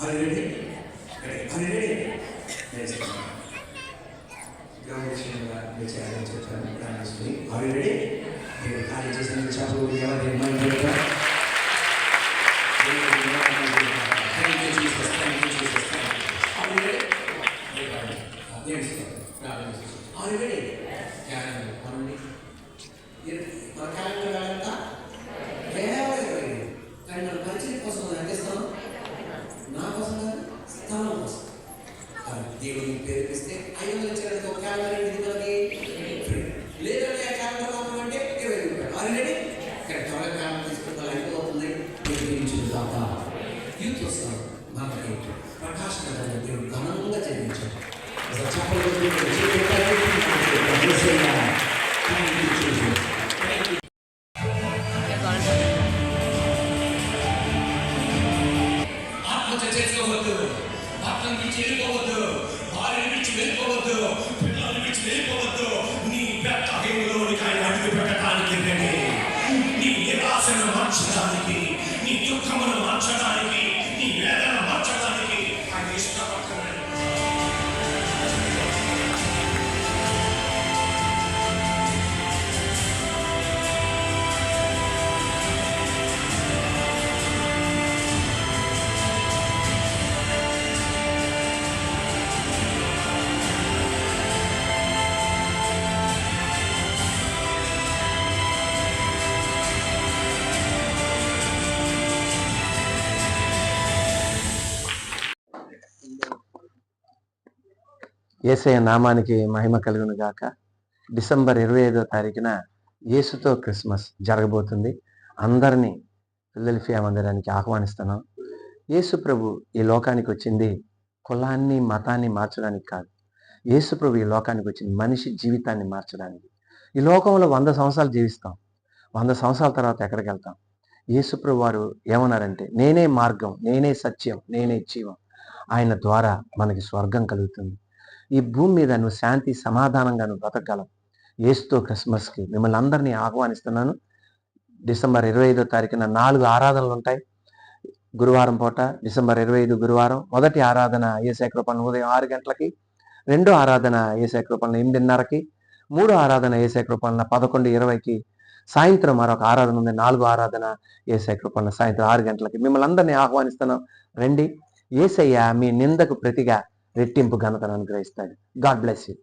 할렐루야. 그래, 할렐루야. 네, 죄송합니다. 여보시는가 이제 아는 척하는 그런 소리. 할렐루야. 네, 다리 재생을 잡고 내가 된말 될까? Already, yeah, I know. Already, yeah. What kind of development? కానీ దేవుడికి పేరు ఇస్తే ఐదు వందల ఇచ్చిన ఒక క్యాలెండర్ ఏంటిది మనకి ఫ్రీ. లేదంటే ఆ క్యాలెండర్ కావాలంటే ఇరవై రూపాయలు ఆల్రెడీ ఇక్కడ త్వరగా క్యాలెండర్ తీసుకుంటే అయిపోతుంది మీరు గురించి దాత యూత్ వస్తారు మనకి ప్రకాశ్ నగర్ దేవుడు ఘనంగా చెల్లించాడు అసలు చెప్పలు కొట్టి చేతులు పెట్టాలి. యేసయ్య. Thank you, Jesus. Thank you. ఆత్మహత్య చేసుకోవద్దు భర్తను విడిచి వెళ్ళిపోవద్దు. భార్యను విడిచి వెళ్ళిపోవద్దు. పిల్లల్ని విడిచి వెళ్ళిపోవద్దు. నీ పెద్ద హేములోనికి ఆయన ఏసయ నామానికి మహిమ కలుగును గాక. డిసెంబర్ ఇరవై ఐదో తారీఖున యేసుతో క్రిస్మస్ జరగబోతుంది. అందరినీ ఫిలదెల్ఫియా మందిరానికి ఆహ్వానిస్తున్నాం. యేసు ప్రభు ఈ లోకానికి వచ్చింది కులాన్ని మతాన్ని మార్చడానికి కాదు. యేసు ప్రభు ఈ లోకానికి వచ్చింది మనిషి జీవితాన్ని మార్చడానికి. ఈ లోకంలో వంద సంవత్సరాలు జీవిస్తాం. వంద సంవత్సరాల తర్వాత ఎక్కడికి వెళ్తాం? యేసుప్రభు వారు ఏమన్నారంటే నేనే మార్గం నేనే సత్యం నేనే జీవం. ఆయన ద్వారా మనకి స్వర్గం కలుగుతుంది. ఈ భూమి మీద నువ్వు శాంతి సమాధానంగా నువ్వు బ్రతకగలవు. ఏస్తో క్రిస్మస్కి మిమ్మల్ని అందరినీ ఆహ్వానిస్తున్నాను. డిసెంబర్ ఇరవై ఐదో తారీఖున నాలుగు ఆరాధనలు ఉంటాయి. గురువారం పూట డిసెంబర్ ఇరవై ఐదు గురువారం. మొదటి ఆరాధన ఏ కృపణ ఉదయం ఆరు గంటలకి రెండో ఆరాధన ఏసే కృపణ ఎనిమిదిన్నరకి మూడో ఆరాధన ఏ కృపణ పదకొండు ఇరవైకి సాయంత్రం మరొక ఆరాధన ఉంది. నాలుగో ఆరాధన ఏ కృపణ సాయంత్రం ఆరు గంటలకి. మిమ్మల్ని అందరినీ ఆహ్వానిస్తున్నాం. రండి. ఏసయ్య మీ నిందకు ప్రతిగా రెట్టింపు ఘనతను అనుగ్రహిస్తాడు. God bless you